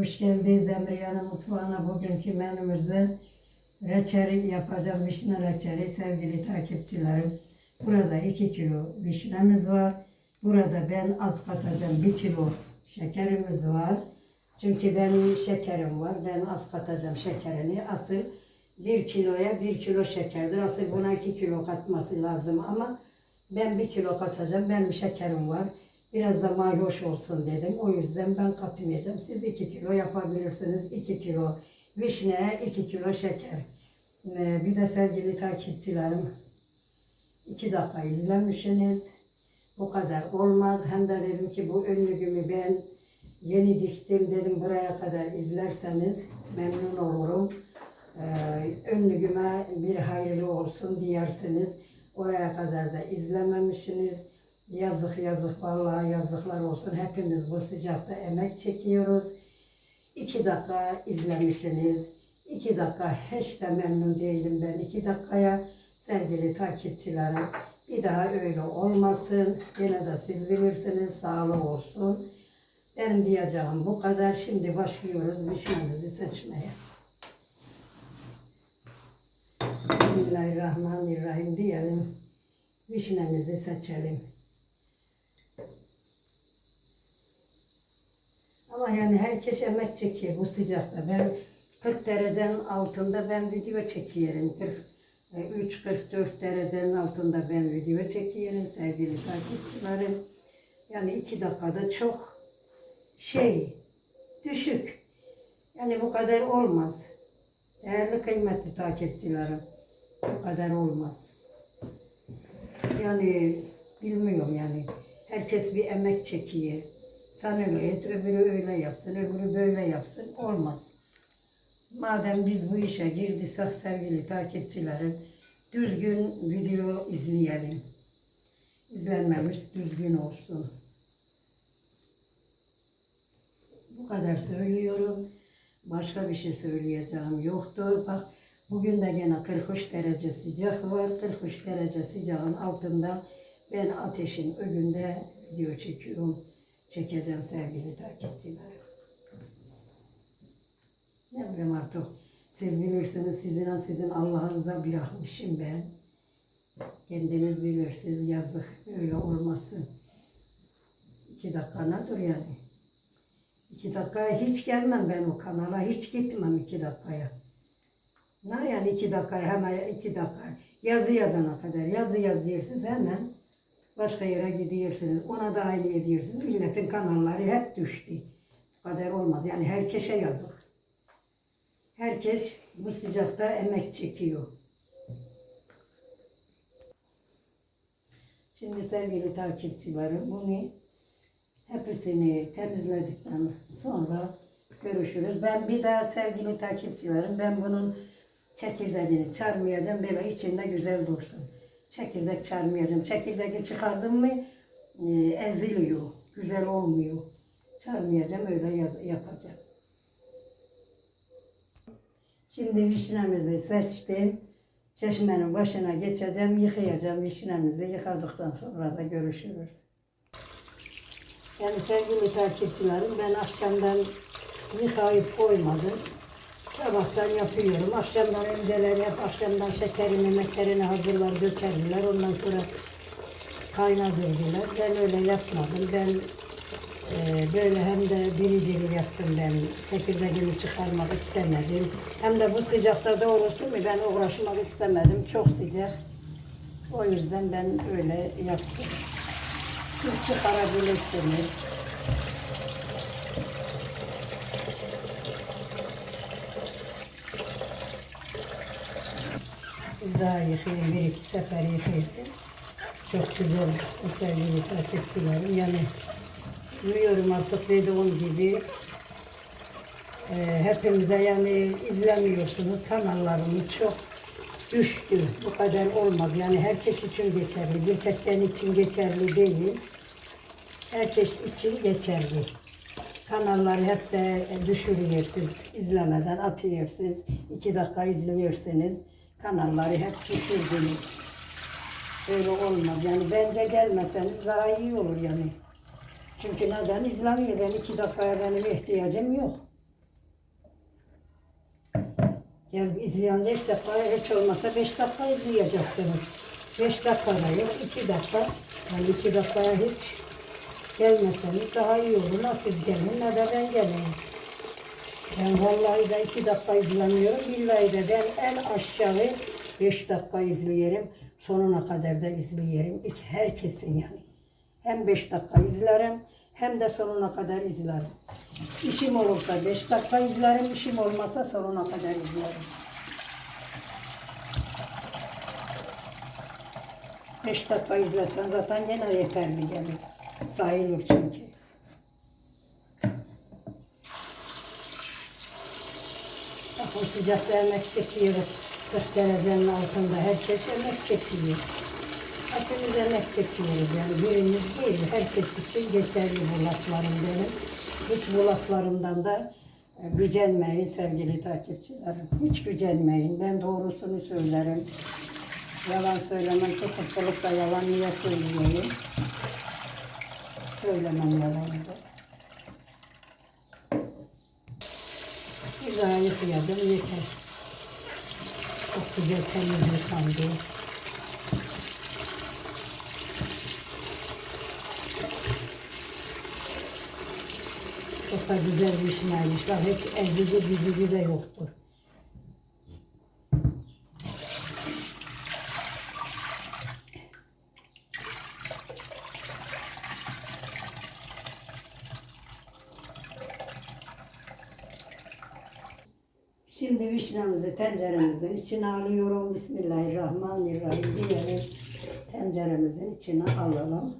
Hoş geldiniz Emriyan'ın mutfağına. Bugünkü menümüzde reçeli yapacağım. Vişne reçeli sevgili takipçilerim. Burada 2 kilo vişnemiz var. Burada ben az katacağım. 1 kilo şekerimiz var. Çünkü benim şekerim var. Ben az katacağım şekerini. Asıl 1 kiloya 1 kilo şekerdir. Asıl buna 2 kilo katması lazım ama ben 1 kilo katacağım. Benim şekerim var. Biraz da mayhoş olsun dedim. O yüzden ben katmayacağım. Siz 2 kilo yapabilirsiniz. 2 kilo vişne, 2 kilo şeker. Ee, Bir de sevgili takipçilerim 2 dakika izlemişsiniz. Bu kadar olmaz. Hem de dedim ki bu önlüğümü ben yeni diktim dedim buraya kadar izlerseniz memnun olurum. Ee, önlüğüme bir hayırlı olsun diyersiniz. Oraya kadar da izlememişsiniz. Yazık yazık vallahi yazıklar olsun. Hepimiz bu sıcakta emek çekiyoruz. İki dakika izlemişsiniz. İki dakika hiç de memnun değilim ben iki dakikaya. Sevgili takipçilerim bir daha öyle olmasın. Gene de siz bilirsiniz sağlık olsun. Benim diyeceğim bu kadar. Şimdi başlıyoruz vişnemizi seçmeye. Bismillahirrahmanirrahim diyelim. Vişnemizi seçelim. Ama yani herkes emek çekiyor bu sıcakta. Ben 40 derecenin altında ben video çekiyorum. 43-44 derecenin altında ben video çekiyorum sevgili takipçilerim. Yani iki dakikada çok şey düşük. Yani bu kadar olmaz. Değerli kıymetli takipçilerim. Bu kadar olmaz. Yani bilmiyorum yani. Herkes bir emek çekiyor. Sen öyle et, öbürü öyle yapsın, öbürü böyle yapsın. Olmaz. Madem biz bu işe girdiysek sevgili takipçilerim, düzgün video izleyelim. İzlenmemiş düzgün olsun. Bu kadar söylüyorum. Başka bir şey söyleyeceğim yoktu. Bak bugün de gene 43 derece sıcak var. 43 derece sıcağın altında ben ateşin önünde video çekiyorum. Çekeceğim sevgili takipçilerim. Ne bileyim artık. Siz bilirsiniz sizin sizin Allah'ınıza bırakmışım ben. Kendiniz bilirsiniz yazık öyle olmasın. İki dakika nedir yani? İki dakikaya hiç gelmem ben o kanala, hiç gitmem iki dakikaya. Ne yani iki dakikaya hemen iki dakika. Yazı yazana kadar, yazı yazıyorsunuz hemen başka yere gidiyorsunuz. Ona da aynı ediyorsunuz. Milletin kanalları hep düştü. Bu kadar olmaz. Yani herkese yazık. Herkes bu sıcakta emek çekiyor. Şimdi sevgili takipçilerim bunu hepsini temizledikten sonra görüşürüz. Ben bir daha sevgili takipçilerim ben bunun çekirdeğini çarmayacağım böyle içinde güzel dursun. Çekirdek çarmayacağım. Çekirdeği çıkardım mı e, eziliyor. Güzel olmuyor. Çarmayacağım öyle yaz- yapacağım. Şimdi vişnemizi seçtim. Çeşmenin başına geçeceğim, yıkayacağım vişnemizi. Yıkadıktan sonra da görüşürüz. Yani sevgili takipçilerim ben akşamdan yıkayıp koymadım. Sabahtan yapıyorum. Akşamdan önceler akşamdan şekerini, mekerini hazırlar, dökerler. Ondan sonra kaynatırdılar. Ben öyle yapmadım. Ben e, böyle hem de diri diri yaptım ben. Çekirdeğini çıkarmak istemedim. Hem de bu sıcakta doğrusu mu ben uğraşmak istemedim. Çok sıcak. O yüzden ben öyle yaptım. Siz çıkarabilirsiniz. Daha yıkayayım, bir iki sefer yıkayayım. Çok güzel sevgili takipçilerim. Yani biliyorum artık dediğim gibi e, hepimize yani izlemiyorsunuz. Kanallarımız çok düştü. Bu kadar olmaz. Yani herkes için geçerli. Bir tek için geçerli değil. Herkes için geçerli. Kanalları hep de düşürüyorsunuz. izlemeden atıyorsunuz. İki dakika izliyorsunuz kanalları hep tutturdunuz. Öyle olmaz. Yani bence gelmeseniz daha iyi olur yani. Çünkü neden? İzlemiyor. Ben iki dakikaya benim ihtiyacım yok. Yani izleyen de ilk dakika hiç olmasa beş dakika izleyeceksiniz. Beş dakika yok, iki dakika. Yani iki dakikaya hiç gelmeseniz daha iyi olur. Nasıl gelin ne de ben geleyim. Ben vallahi de iki dakika izlemiyorum. Billahi de ben en aşağı beş dakika izleyelim. Sonuna kadar da izleyelim. İki, herkesin yani. Hem beş dakika izlerim hem de sonuna kadar izlerim. İşim olursa beş dakika izlerim, işim olmazsa sonuna kadar izlerim. Beş dakika izlesen zaten gene yeterli gelir. Sayılır çünkü. O sıcakta emek çekiyoruz. 40 derecenin altında herkes emek çekiyor. Hepimiz emek çekiyoruz yani birimiz değil. Herkes için geçerli bu laflarım benim. Hiç bu laflarımdan da e, gücenmeyin sevgili takipçilerim. Hiç gücenmeyin. Ben doğrusunu söylerim. Yalan söylemem, tutukluk da yalan niye söyleyeyim? Söylemem yalanı da. Bir daha yıkayadım yeter. Çok güzel temiz yıkandı. Çok da güzel bir işlermiş. Bak hiç ezici dizici de yoktur. Şimdi vişnemizi tenceremizin içine alıyorum. Bismillahirrahmanirrahim diyelim. Tenceremizin içine alalım.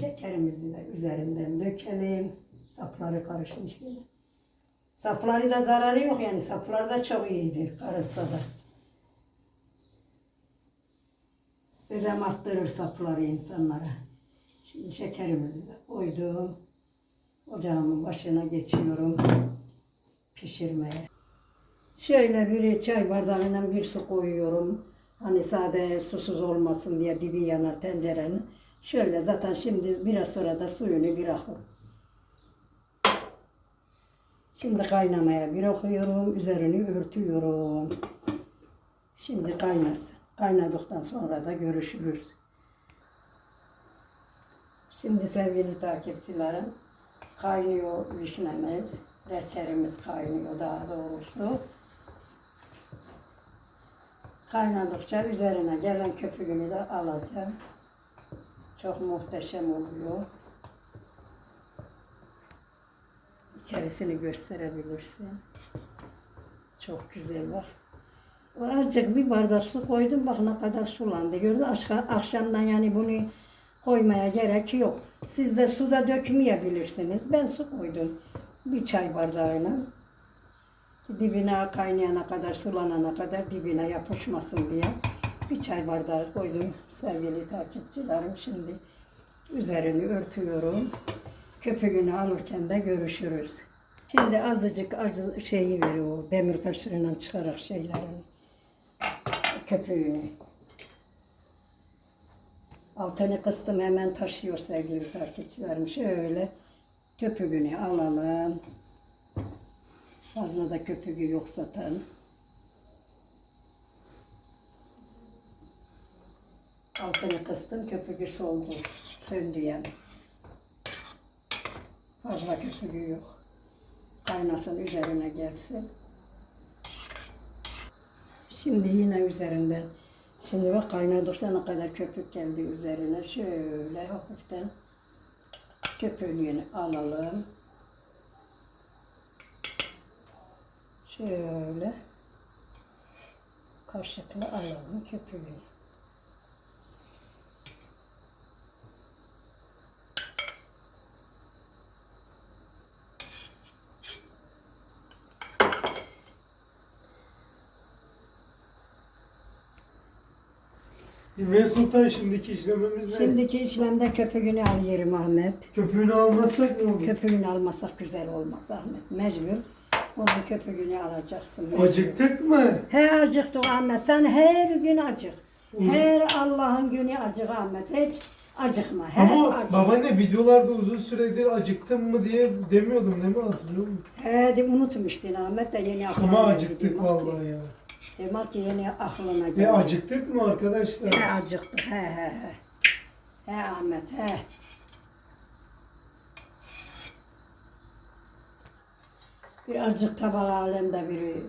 Şekerimizi de üzerinden dökelim. Sapları karışmış böyle. Sapları da zararı yok yani. Saplar da çok iyidir karışsa da. Ödem attırır sapları insanlara. Şimdi şekerimizi de koydum. Ocağımın başına geçiyorum pişirmeye. Şöyle bir çay bardağına bir su koyuyorum. Hani sade susuz olmasın diye dibi yanar tencerenin. Şöyle zaten şimdi biraz sonra da suyunu bırakır. Şimdi kaynamaya bırakıyorum. Üzerini örtüyorum. Şimdi kaynasın. Kaynadıktan sonra da görüşürüz. Şimdi sevgili takipçilerim kaynıyor vişnemiz. Reçelimiz kaynıyor daha doğrusu. Kaynadıkça üzerine gelen köpüğünü de alacağım. Çok muhteşem oluyor. İçerisini gösterebilirsin. Çok güzel bak. Azıcık bir bardak su koydum bak ne kadar sulandı. Gördün Akşam, akşamdan yani bunu koymaya gerek yok. Siz de suda dökmeyebilirsiniz. Ben su koydum. Bir çay bardağına. Dibine kaynayana kadar, sulanana kadar dibine yapışmasın diye bir çay bardağı koydum sevgili takipçilerim. Şimdi üzerini örtüyorum. Köpüğünü alırken de görüşürüz. Şimdi azıcık azı şeyi veriyor, demir kaşığıyla çıkarak şeylerini, köpüğünü. Altını kıstım hemen taşıyor sevgili takipçilerim. Şöyle köpüğünü alalım. Fazla da köpüğü yok zaten. Altını kıstım, köpüğü soldu. Söndü yani. Fazla köpüğü yok. Kaynasın üzerine gelsin. Şimdi yine üzerinden. Şimdi bak kaynadıkça ne kadar köpük geldi üzerine. Şöyle hafiften köpüğünü alalım. Şöyle kaşıkla alalım köpüğünü. İlmiye Sultan şimdiki işlememiz ne? Şimdiki işlemde köpüğünü alıyorum Ahmet. Köpüğünü almazsak ne olur? Köpüğünü almasak güzel olmaz Ahmet. Mecbur. Onun köpüğünü alacaksın. Acıktık mı? He acıktık Ahmet. Sen her gün acık. Her Allah'ın günü acık Ahmet. Hiç Acıkma. He, Ama acık. babaanne videolarda uzun süredir acıktın mı diye demiyordum değil mi hatırlıyor musun? He, de unutmuştun Ahmet de yeni aklına Ama geldi acıktık demek vallahi ya. Demek ki yeni aklına geldi. Ve acıktık mı arkadaşlar? He acıktık. He he he. He Ahmet he. Birazcık tabak alemde bir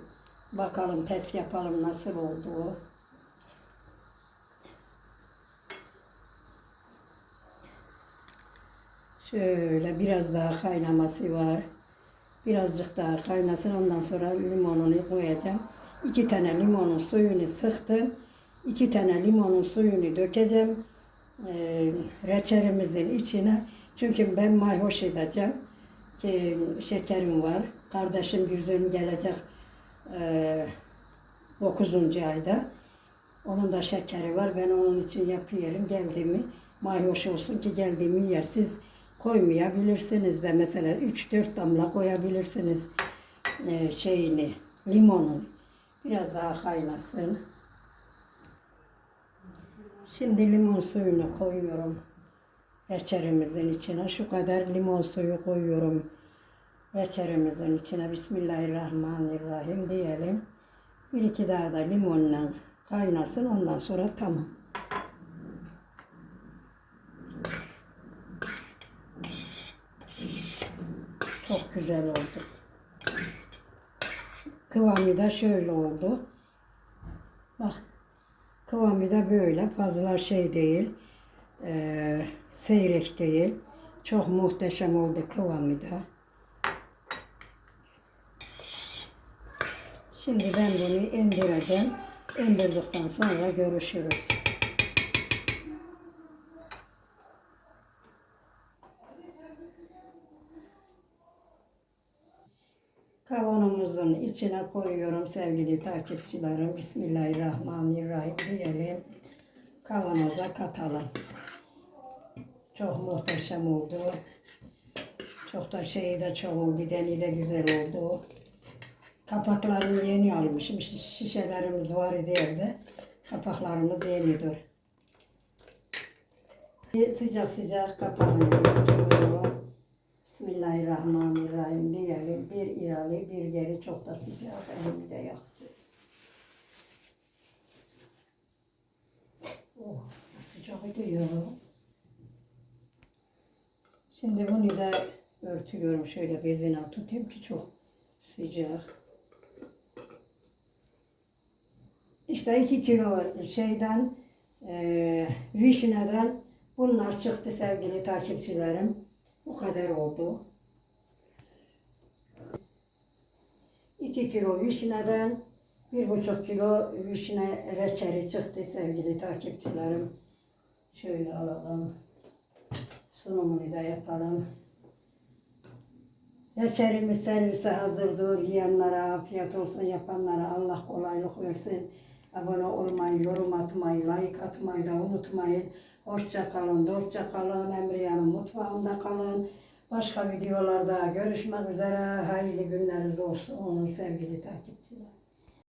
bakalım test yapalım nasıl oldu. Şöyle biraz daha kaynaması var. Birazcık daha kaynasın ondan sonra limonunu koyacağım. İki tane limonun suyunu sıktım. İki tane limonun suyunu dökeceğim. Ee, reçelimizin içine. Çünkü ben mayhoş edeceğim. Ki şekerim var. Kardeşim yüzüm gelecek e, 9. ayda. Onun da şekeri var. Ben onun için yapıyorum. Geldiğimi mayhoş olsun ki geldiğimi yer. Siz koymayabilirsiniz de mesela 3-4 damla koyabilirsiniz e, şeyini, limonun. Biraz daha kaynasın. Şimdi limon suyunu koyuyorum reçerimizin içine. Şu kadar limon suyu koyuyorum reçerimizin içine. Bismillahirrahmanirrahim diyelim. Bir iki daha da limonla kaynasın. Ondan sonra tamam. Çok güzel oldu. Kıvamı da şöyle oldu. Bak kıvamı da böyle fazla şey değil. eee, seyrek değil. Çok muhteşem oldu kıvamı da. Şimdi ben bunu indireceğim. İndirdikten sonra görüşürüz. Kavanozumuzun içine koyuyorum sevgili takipçilerim. Bismillahirrahmanirrahim diyelim. Kavanoza katalım. Çok muhteşem oldu. Çok da şeyi de çok oldu. Deni de güzel oldu. Kapaklarını yeni almışım. Şiş- Şişelerimiz var idi evde. Kapaklarımız yenidir. Bir Sıcak sıcak kapağını örtüyorum. Bismillahirrahmanirrahim diyelim. Bir ileri bir geri çok da sıcak. Elimi de yaktı. Oh sıcak idi ya. Şimdi bunu da örtüyorum. Şöyle bezine tutayım ki çok sıcak. İşte iki kilo şeyden, e, vişneden bunlar çıktı sevgili takipçilerim. Bu kadar oldu. 2 kilo vişneden bir buçuk kilo vişne reçeli çıktı sevgili takipçilerim. Şöyle alalım. Sunumunu da yapalım. Reçelimiz servise hazırdır. Yiyenlere afiyet olsun. Yapanlara Allah kolaylık versin. Abone olmayı, yorum atmayı, like atmayı da unutmayın. Hoşça kalın, dostça kalın. Emriyan'ın mutfağında kalın. Başka videolarda görüşmek üzere. Hayırlı günleriniz olsun sevgili takipçiler.